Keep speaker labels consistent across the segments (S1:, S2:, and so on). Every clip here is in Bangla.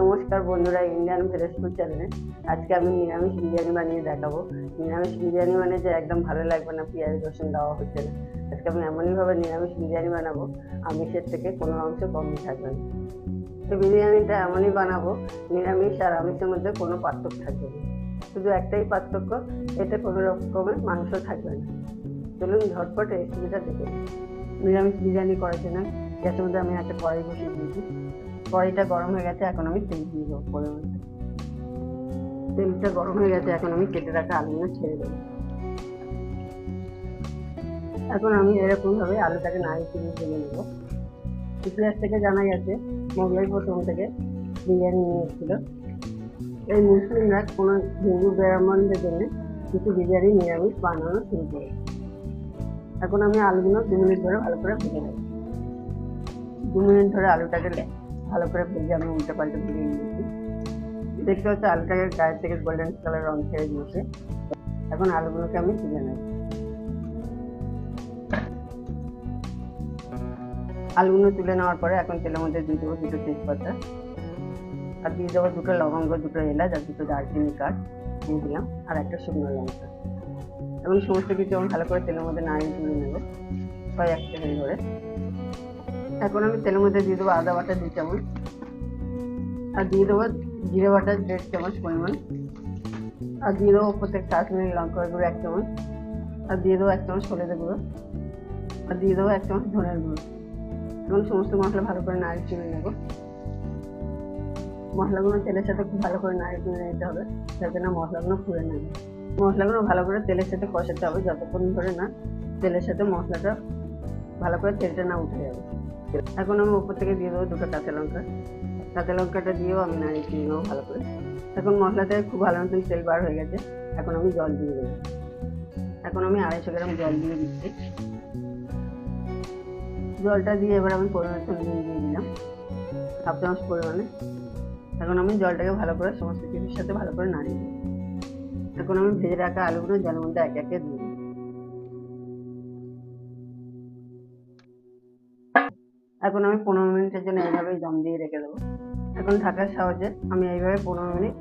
S1: নমস্কার বন্ধুরা, ইন্ডিয়ান ভেজ ফুড চ্যানেলে আজকে আমি নিরামিষ বিরিয়ানি বানিয়ে দেখাবো। নিরামিষ বিরিয়ানি মানে যে একদম ভালো লাগবে না, পেঁয়াজ, রসুন দেওয়া হচ্ছে না। আজকে আমি এমনইভাবে নিরামিষ বিরিয়ানি বানাবো, আমিষের থেকে কোনো অংশ কমই থাকবে না। তো বিরিয়ানিটা এমনই বানাবো, নিরামিষ আর আমিষের মধ্যে কোনো পার্থক্য থাকবে না। শুধু একটাই পার্থক্য, এতে কোনো রকমের মাংস থাকবে না। চলুন ঝটপট রেসিপিটা দেখে নিরামিষ বিরিয়ানি করার জন্য গ্যাসের মধ্যে আমি একটা কড়াই বসিয়ে দিয়েছি। কড়াইটা গরম হয়ে গেছে, এখন আমি তেল দিয়ে দেবো পরিমাণ তেলটা গরম হয়ে গেছে, এখন আমি কেটে রাখা আলুগুলো ছেড়ে দেবো। এখন আমি এরকমভাবে আলুটাকে নাড়িয়ে চিনি ঢেলে নেব। ইতিহাস থেকে জানা গেছে, মোগলাই প্রথম থেকে বিরিয়ানি নিয়ে এসেছিল এই মুসলিমরা কোনো হিন্দু ব্রাহ্মণদের জন্য কিছু বিরিয়ানি নিরামিষ বানানো শুরু করে এখন আমি আলুগুলো দু মিনিট ধরে ভালো করে ভেজে নেব। দু মিনিট ধরে আলুটাকে ভালো করে ভেজে আমি উল্টে পাল্টে ভেজে নিয়েছি। দেখতে হচ্ছে আলুটাকে গায়ের থেকে গোল্ডেন কালার রং ছেড়ে দিয়েছে। এখন আলুগুলোকে আমি তুলে নেব। আলুগুলো তুলে নেওয়ার পরে এখন তেলের মধ্যে দিয়ে দেবো দুটো তেজপাতা। আর দিয়ে দেবো দুটো লবঙ্গ, দুটো এলাচ আর দুটো দারচিনি কাঠ দিয়ে দিলাম, আর একটা শুকনো লঙ্কা। এবং সমস্ত কিছু আমি ভালো করে তেলের মধ্যে নাড়িয়ে তুলে নেব। এক সেকেন্ড ধরে। এখন আমি তেলের মধ্যে দিয়ে দেবো আদা বাটা দু চামচ। আর দিয়ে দেবো জিরে বাটা দেড় চামচ পরিমাণ। আর দিয়ে দেবো থেকে কাশ্মীরি লঙ্কা গুঁড়ো এক চামচ। আর দিয়ে দেবো এক চামচ সলেদে গুঁড়ো। আর দিয়ে দেবো এক চামচ ধনের গুঁড়ো। এবং সমস্ত মশলা ভালো করে নাড়িয়ে তুলে নেব। মশলাগুলো তেলের সাথে খুব ভালো করে নাড়িয়ে তুলে নিতে হবে, যাতে না মশলাগুলো পুড়ে না মশলাগুলো ভালো করে তেলের সাথে কষাতে হবে, যতক্ষণ ধরে না তেলের সাথে মশলাটা ভালো করে তেলটা না উঠে যাবে। এখন আমি উপর থেকে দিয়ে দেবো দুটো কাঁচা লঙ্কা। কাঁচা লঙ্কাটা দিয়েও আমি নাড়িয়ে দিয়ে নেব ভালো করে। এখন মশলাতে খুব ভালো মতন তেল বার হয়ে গেছে। এখন আমি জল দিয়ে দেবো। এখন আমি আড়াইশো গ্রাম জল দিয়ে দিচ্ছি। জলটা দিয়ে এবার আমি পরিমাণ নুন দিয়ে দিলাম। হাফ চামচ পরিমাণে। এখন আমি জলটাকে ভালো করে সমস্ত কিছুর সাথে ভালো করে নাড়িয়ে দেবো এখন আমি ভেজে রাখা আলুগুলো জলের মধ্যে একে একে দিয়ে এখন আমি পনেরো মিনিটের জন্য এইভাবেই দম দিয়ে রেখে দেবো। এখন ঢাকার সাহায্যে আমি এইভাবে পনেরো মিনিট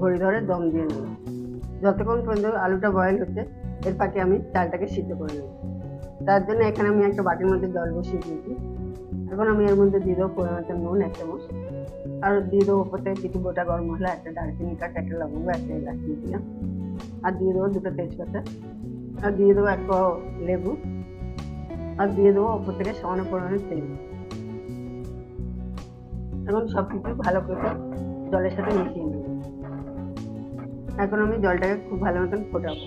S1: ঘড়ি ধরে দম দিয়ে দেবো যতক্ষণ পর্যন্ত আলুটা বয়েল হচ্ছে, এর ফাঁকে আমি চালটাকে সিদ্ধ করে নেব। তার জন্য এখানে আমি একটা বাটির মধ্যে জল বসিয়ে দিয়েছি। এখন আমি এর মধ্যে দিয়ে দেবো পরিমাণ মতো নুন, এক চামচ। আর দিয়ে দেবো ওপর থেকে কিছু গোটা গরম মশলা, একটা দারচিনি কাঠ, একটা লবঙ্গ, একটা এলাচ দিয়ে দিলাম আর দিয়ে দেবো দুটো তেজপাতা। আর দিয়ে দেবো এক লেবু। আর দিয়ে দেবো ওপর থেকে সামান্য পরিমাণে তেল। এখন সব কিছু ভালো করে জলের সাথে মিশিয়ে নেব। এখন আমি জলটাকে খুব ভালো মতন ফোটাবো।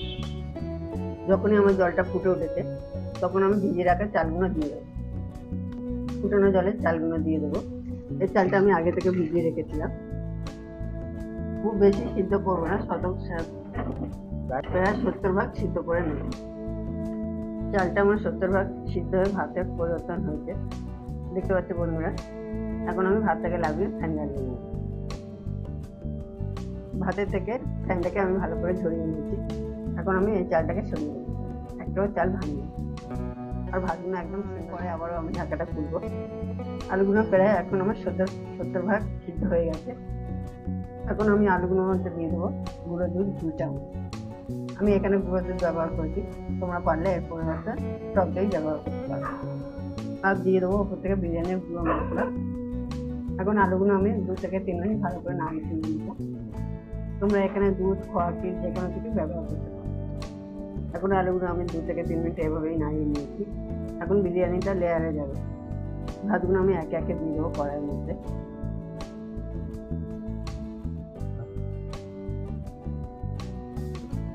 S1: যখনই আমার জলটা ফুটে উঠেছে, তখন আমি ভিজিয়ে রাখা চালগুলো দিয়ে দেবো। ফুটানো জলে চালগুলো দিয়ে দেবো। এই চালটা আমি আগে থেকে ভিজিয়ে রেখেছিলাম। খুব বেশি সিদ্ধ করব না শতক প্রায় সত্তর ভাগ সিদ্ধ করে নেব। চালটা আমার সত্তর ভাগ সিদ্ধ হয়ে ভাতে পরিবর্তন হয়েছে। দেখতে পাচ্ছি বন্ধুরা, এখন আমি ভাতটাকে লাগিয়ে ফ্যান জ্বালিয়ে নেব। ভাতের থেকে ফ্যানটাকে আমি ভালো করে ঝরিয়ে নিয়েছি। এখন আমি এই চালটাকে সরিয়ে নেব। একটাও চাল ভাঙিয়ে আর ভাতগুলো একদম পরে আবারও আমি ঢাকাটা খুলবো। আলুগুলো প্রায় এখন আমার সত্তর সত্তর ভাগ সিদ্ধ হয়ে গেছে। এখন আমি আলুগুলোর মধ্যে দিয়ে দেবো গুঁড়ো দুধ দু চামচ। আমি এখানে গুঁড়ো দুধ ব্যবহার করেছি। তোমরা পারলে এর পরিবর্তে টক ব্যবহার করতে পারো। আর দিয়ে দেবো ওপর থেকে বিরিয়ানির গুঁড়ো মশলা। এখন আলুগুলো আমি দু থেকে তিন মিনিট ভালো করে নামিয়ে তুলে নিবো। তোমরা এখানে দুধ খোয়া ক্ষীর যে কোনো কিছু ব্যবহার করতে পারো। এখন আলুগুলো আমি দু থেকে তিন মিনিট এভাবেই নামিয়ে নিয়েছি। এখন বিরিয়ানিটা লেয়ারে যাবে। ভাতগুলো আমি একে একে দিয়ে দেবো কড়াইয়ের মধ্যে।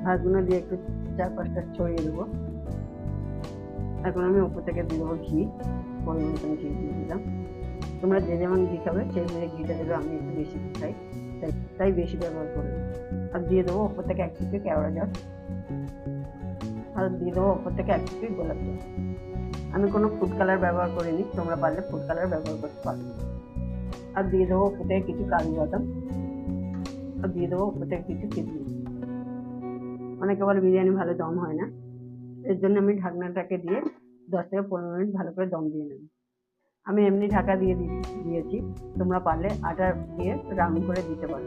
S1: ভাতগুলো দিয়ে একটু চার পাঁচটা ছড়িয়ে দেবো। এখন আমি উপর থেকে দিয়ে দেবো ঘি পরিমাণ মতন ঘি দিয়ে দিলাম। তোমরা যে যেমন ঘি খাবে, সেই বুঝে ঘিটা দেবে, আমি একটু বেশি খাই। তাই তাই বেশি ব্যবহার করব আর দিয়ে দেবো উপর থেকে এক চিপি কেওড়া জল। আর দিয়ে দেবো উপর থেকে এক চিপি গোলাপ জল। আমি কোনো ফুড কালার ব্যবহার করিনি, তোমরা পারলে ফুড কালার ব্যবহার করতে পারো। আর দিয়ে দেবো উপর থেকে কিছু কাজু বাদাম। আর দিয়ে দেবো উপর থেকে কিছু কিশমিশ অনেকে বলে বিরিয়ানি ভালো দম হয় না। এর জন্য আমি ঢাকনাটাকে দিয়ে দশ থেকে পনেরো মিনিট ভালো করে দম দিয়ে নেব। আমি এমনি ঢাকা দিয়ে দিয়েছি। তোমরা পারলে আটা দিয়ে রাউন্ড করে দিতে পারো।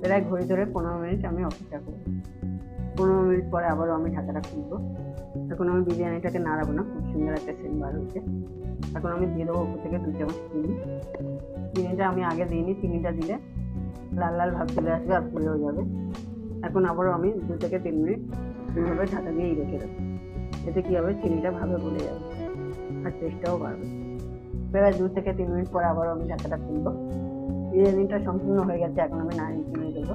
S1: প্রায় ঘড়ি ধরে পনেরো মিনিট আমি অপেক্ষা করব। পনেরো মিনিট পরে আবারও আমি ঢাকাটা খুলবো। এখন আমি বিরিয়ানিটাকে নাড়াবো না। খুব সুন্দর একটা সেন্ট বার হচ্ছে এখন আমি দিয়ে দেবো উপর থেকে দু চামচ চিনি। চিনিটা আমি আগে দিইনি। চিনিটা দিলে লাল লাল ভাব চলে আসবে আর পুড়েও যাবে। এখন আবারও আমি দু থেকে তিন মিনিট এইভাবে ঢাকা দিয়েই রেখে দেবো। এতে কী হবে? চিনিটা ভাবে গলে যাবে আর টেস্টটাও বাড়বে। প্রায় দু থেকে তিন মিনিট পরে আবারও আমি ঢাকাটা খুলবো। বিরিয়ানিটা সম্পূর্ণ হয়ে গেছে, এখন আমি নাড়িয়ে চিনিয়ে দেবো।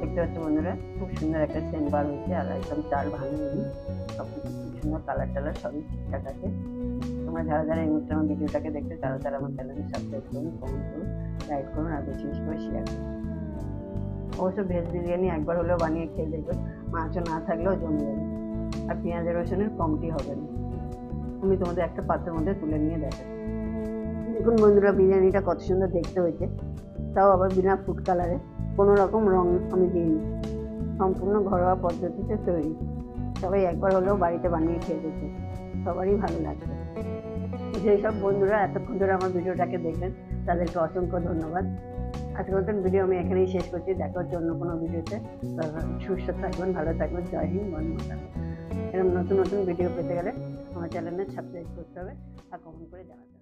S1: দেখতে পাচ্ছ বন্ধুরা, খুব সুন্দর একটা সেন্ট বার হয়েছে আর একদম চাল ভাঙিনি সব কিছু খুব সুন্দর কালার টালার সবই ঠিকঠাক আছে। তোমরা যারা যারা এই মুহূর্তে আমার ভিডিওটাকে দেখতে তারা তারা আমার চ্যানেলকে সাবস্ক্রাইব করুন কমেন্ট করুন লাইক করুন, আর বেশি বেশি করে শেয়ার করুন। অবশ্য ভেজ বিরিয়ানি একবার হলেও বানিয়ে খেয়ে দেখবে। মাছও না থাকলেও জমে যাবে। আর পেঁয়াজ রসুনের কমটি হবে না। আমি তোমাদের একটা পাত্রের মধ্যে তুলে নিয়ে দেখাচ্ছি। দেখুন বন্ধুরা, বিরিয়ানিটা কত সুন্দর দেখতে হয়েছে। তাও আবার বিনা ফুড কালারে কোনো রকম রং আমি দিইনি। সম্পূর্ণ ঘরোয়া পদ্ধতিতে তৈরি। সবাই একবার হলেও বাড়িতে বানিয়ে খেয়ে দেখবে সবারই ভালো লাগবে। যেসব বন্ধুরা এতক্ষণ ধরে আমার ভিডিওটাকে দেখলেন, তাদেরকে অসংখ্য ধন্যবাদ। আজকের মতন ভিডিও আমি এখানেই শেষ করছি। দেখা হচ্ছে অন্য কোনো ভিডিওতে সুস্থ থাকবেন, ভালো থাকবেন। জয় হিন্দ মাতারম। এরকম নতুন নতুন ভিডিও পেতে গেলে আমার চ্যানেলে সাবস্ক্রাইব করতে হবে। আর কমেন্ট করে জানাতে